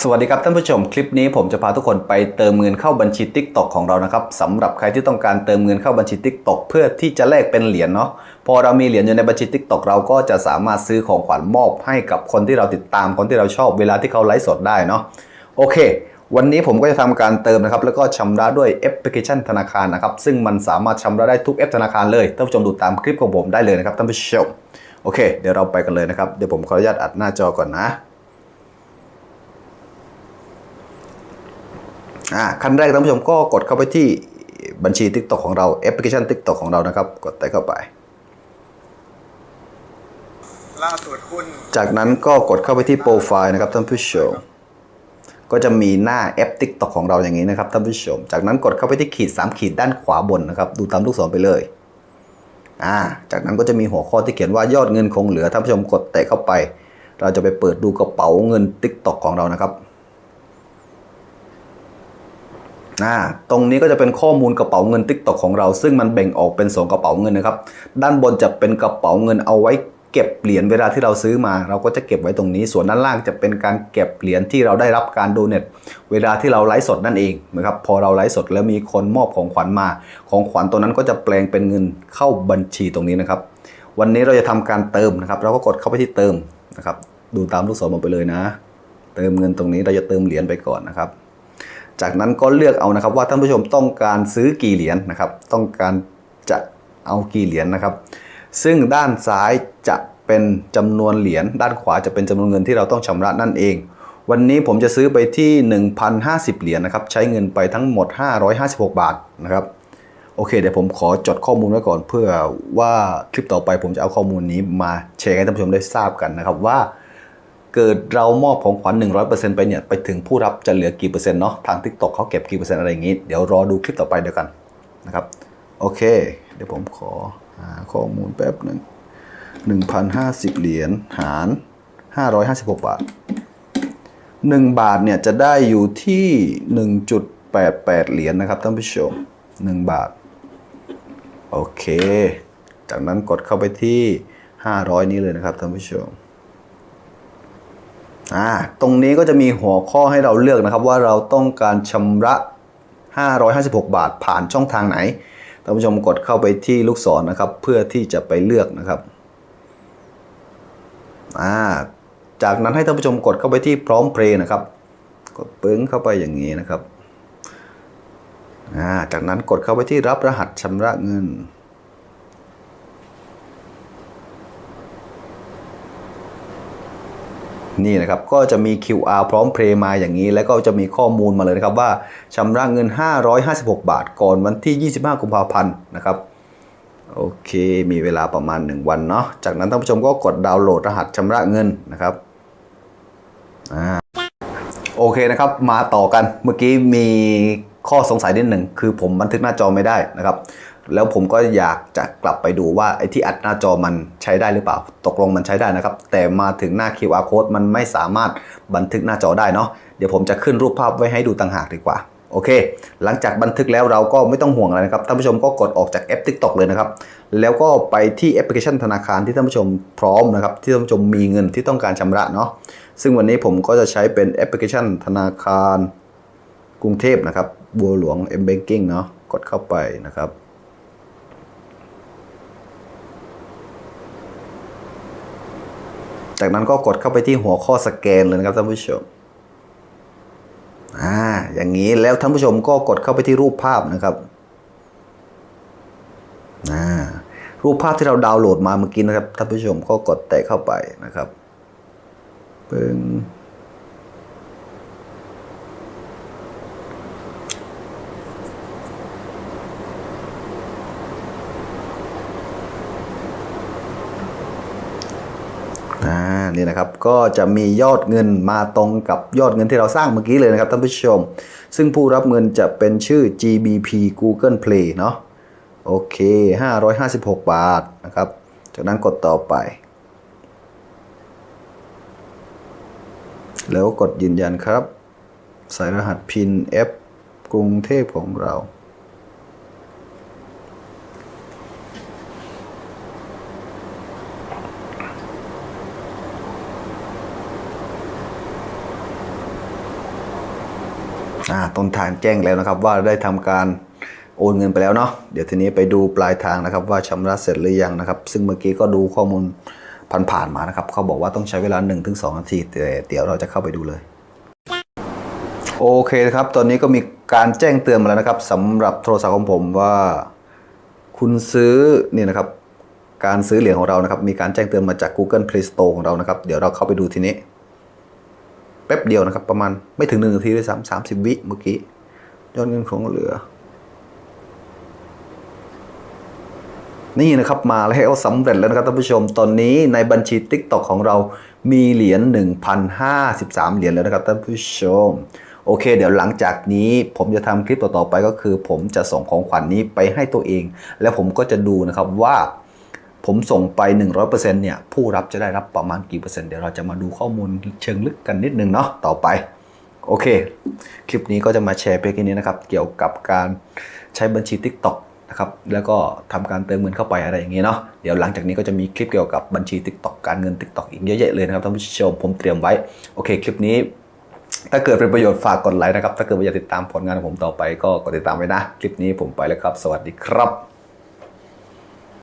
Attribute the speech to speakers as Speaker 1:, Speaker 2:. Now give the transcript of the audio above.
Speaker 1: สวัสดีครับท่านผู้ชมคลิปนี้ผมจะพาทุกคนไปเติมเงินเข้าบัญชี TikTok ของเรานะครับสำหรับใครที่ต้องการเติมเงินเข้าบัญชี TikTok เพื่อที่จะแลกเป็นเหรียญเนาะพอเรามีเหรียญอยู่ในบัญชี TikTok เราก็จะสามารถซื้อของขวัญมอบให้กับคนที่เราติดตามคนที่เราชอบเวลาที่เขาไลฟ์สดได้เนาะโอเค วันนี้ผมก็จะทำการเติมนะครับแล้วก็ชำระด้วยแอปพลิเคชันธนาคารนะครับซึ่งมันสามารถชำระได้ทุกแอปธนาคารเลยท่านผู้ชมดูตามคลิปของผมได้เลยนะครับท่านผู้ชมโอเค เดี๋ยวเราไปกันเลยนะครับเดี๋ยวผมขออนุญาตอัดหน้าจอก่อนนะ อ่าขั้นแรกท่านผู้ชมก็กดเข้าไปที่บัญชี TikTok ของเราแอปพลิเคชัน TikTok ของเรานะครับ กดได้เข้าไป
Speaker 2: ล่าสุดหุ้น
Speaker 1: จากนั้นก็กดเข้าไปที่โปรไฟล์นะครับท่านผู้ชม ก็จะมีหน้าแอป TikTok ของเราอย่างนี้นะครับท่านผู้ชม จากนั้นกดเข้าไปที่ขีด 3 ขีดด้านขวาบนนะครับ ดูตามลูกศรไปเลยอ่าจากนั้นก็จะมีหัวข้อที่เขียนว่ายอดเงินคงเหลือท่านผู้ชมกดแตะเข้าไป เราจะไปเปิดดูกระเป๋าเงิน TikTok ของเรานะครับ อ่าตรงนี้ก็จะเป็นข้อมูลกระเป๋าเงิน TikTok ของเรา ซึ่งมันแบ่งออกเป็นสองกระเป๋าเงินนะครับ ด้านบนจะเป็นกระเป๋าเงินเอาไว้เก็บเหรียญเวลาที่เราซื้อมา เราก็จะเก็บไว้ตรงนี้ ส่วนด้านล่างจะเป็นการเก็บเหรียญที่เราได้รับการโดเนทเวลาที่เราไลฟ์สดนั่นเองนะครับพอเราไลฟ์สดแล้วมีคนมอบของขวัญมา ของขวัญตัวนั้นก็จะแปลงเป็นเงินเข้าบัญชีตรงนี้นะครับ วันนี้เราจะทำการเติมนะครับ เราก็กดเข้าไปที่เติมนะครับ ดูตามลูกศรลงไปเลยนะ เติมเงินตรงนี้เราจะเติมเหรียญไปก่อนนะครับ จากนั้นก็เลือกเอานะครับว่าท่านผู้ชมต้องการซื้อกี่เหรียญนะครับ ต้องการจะเอากี่เหรียญนะครับ ซึ่งด้านซ้ายจะเป็นจำนวนเหรียญด้านขวาจะเป็นจำนวนเงินที่เราต้องชำระนั่นเอง วันนี้ผมจะซื้อไปที่ 1,050 เหรียญนะครับ ใช้เงินไปทั้งหมด 556 บาทนะครับโอเคเดี๋ยวผมขอจดข้อมูลไว้ก่อน เพื่อว่าคลิปต่อไปผมจะเอาข้อมูลนี้มาแชร์ให้ท่านผู้ชมได้ทราบกันนะครับว่า เกิดเรามอบของขวัญ100%ไปเนี่ยไปถึงผู้รับจะเหลือกี่เปอร์เซ็นต์เนาะทาง TikTok เขาเก็บกี่เปอร์เซ็นต์อะไรอย่างงี้ เดี๋ยวรอดูคลิปต่อไปเดียวกันนะครับโอเค เดี๋ยวผมขอหาข้อมูลแป๊บหนึ่ง1,050 เหรียญหาร 556 บาท 1 บาทเนี่ยจะได้อยู่ที่ 1.88 เหรียญนะครับท่านผู้ชม 1 บาท โอเค จากนั้นกดเข้าไปที่ 500 นี้เลยนะครับท่านผู้ชม อ่าตรงนี้ก็จะมีหัวข้อให้เราเลือกนะครับ ว่าเราต้องการชำระ 556 บาทผ่านช่องทางไหนท่านผู้ชมกดเข้าไปที่ลูกศรนะครับ เพื่อที่จะไปเลือกนะครับอ่าจากนั้นให้ท่านผู้ชมกดเข้าไปที่พร้อมเพลย์นะครับ กดปึ้งเข้าไปอย่างนี้นะครับอ่าจากนั้นกดเข้าไปที่รับรหัสชำระเงิน นี่นะครับก็จะมี QR พร้อมเพลย์มาอย่างนี้ แล้วก็จะมีข้อมูลมาเลยนะครับว่าชำระเงิน 556 บาท ก่อนวันที่ 25 กุมภาพันธ์นะครับโอเค มีเวลาประมาณ 1 วันเนาะจากนั้นท่านผู้ชมก็กดดาวน์โหลดรหัสชำระเงินนะครับอ่าโอเคนะครับ มาต่อกันเมื่อกี้มีข้อสงสัยนิดหนึ่งคือผมบันทึกหน้าจอไม่ได้นะครับ แล้วผมก็อยากจะกลับไปดูว่าไอ้ที่อัดหน้าจอมันใช้ได้หรือเปล่า ตกลงมันใช้ได้นะครับ แต่มาถึงหน้า QR code มันไม่สามารถบันทึกหน้าจอได้เนาะเดี๋ยวผมจะขึ้นรูปภาพไว้ให้ดูต่างหากดีกว่าโอเค หลังจากบันทึกแล้วเราก็ไม่ต้องห่วงอะไรนะครับ ท่านผู้ชมก็กดออกจากแอป TikTok เลยนะครับ แล้วก็ไปที่แอปพลิเคชันธนาคารที่ท่านผู้ชมพร้อมนะครับ ที่ท่านผู้ชมมีเงินที่ต้องการชำระเนาะ ซึ่งวันนี้ผมก็จะใช้เป็นแอปพลิเคชันธนาคาร กรุงเทพนะครับ บัวหลวง M Banking เนาะ กดเข้าไปนะครับ จากนั้นก็กดเข้าไปที่หัวข้อสแกนเลยนะครับท่านผู้ชมอ่าอย่างนี้แล้วท่านผู้ชมก็กดเข้าไปที่รูปภาพนะครับอ่ารูปภาพที่เราดาวน์โหลดมาเมื่อกี้นะครับท่านผู้ชมก็กดแตะเข้าไปนะครับปึ้ง นี่นะครับ ก็จะมียอดเงินมาตรงกับยอดเงินที่เราสร้างเมื่อกี้เลยนะครับท่านผู้ชม ซึ่งผู้รับเงินจะเป็นชื่อ GBP Google Play เนาะโอเค 556 บาทนะครับ จากนั้นกดต่อไป แล้วกดยืนยันครับ ใส่รหัสพิน F กรุงเทพของเรา อ่าต้นทางแจ้งแล้วนะครับว่าได้ทำการโอนเงินไปแล้วเนาะเดี๋ยวทีนี้ไปดูปลายทางนะครับว่าชำระเสร็จหรือยังนะครับ ซึ่งเมื่อกี้ก็ดูข้อมูลผ่านๆมานะครับเขาบอกว่าต้องใช้เวลา 1-2 นาทีแต่เดี๋ยวเราจะเข้าไปดูเลยโอเคครับ ตอนนี้ก็มีการแจ้งเตือนมาแล้วนะครับสำหรับโทรศัพท์ของผมว่า คุณซื้อนี่นะครับ การซื้อเหรียญของเรานะครับ มีการแจ้งเตือนมาจาก Google Play Store ของเรานะครับ เดี๋ยวเราเข้าไปดูทีนี้ แป๊บเดียวนะครับ ประมาณไม่ถึงหนึ่งนาทีด้วยซ้ำสามสิบวิเมื่อกี้ยอดเงินคงเหลือ นี่นะครับมาแล้วสำเร็จแล้วนะครับท่านผู้ชมตอนนี้ในบัญชี TikTok ของเรามีเหรียญ1,053 เหรียญแล้วนะครับท่านผู้ชมโอเค เดี๋ยวหลังจากนี้ผมจะทำคลิปต่อๆไปก็คือ ผมจะส่งของขวัญนนี้ไปให้ตัวเอง แล้วผมก็จะดูนะครับว่า ผมส่งไป 100%เนี่ยผู้รับจะได้รับประมาณกี่เปอร์เซ็นต์เดี๋ยวเราจะมาดูข้อมูลเชิงลึกกันนิดนึงเนาะต่อไปโอเค คลิปนี้ก็จะมาแชร์เพียงแค่นี้นะครับ เกี่ยวกับการใช้บัญชี TikTok นะครับ แล้วก็ทำการเติมเงินเข้าไปอะไรอย่างเงี้ยเนาะ เดี๋ยวหลังจากนี้ก็จะมีคลิปเกี่ยวกับบัญชี TikTok การเงิน TikTok อีกเยอะแยะเลยนะครับท่านผู้ชมผมเตรียมไว้ โอเค คลิปนี้ ถ้าเกิดเป็นประโยชน์ฝากกดไลค์นะครับ ถ้าเกิดว่าอยากติดตามผลงานของผมต่อไปก็กดติดตามไว้นะ คลิปนี้ผมไปแล้วครับ สวัสดีครับ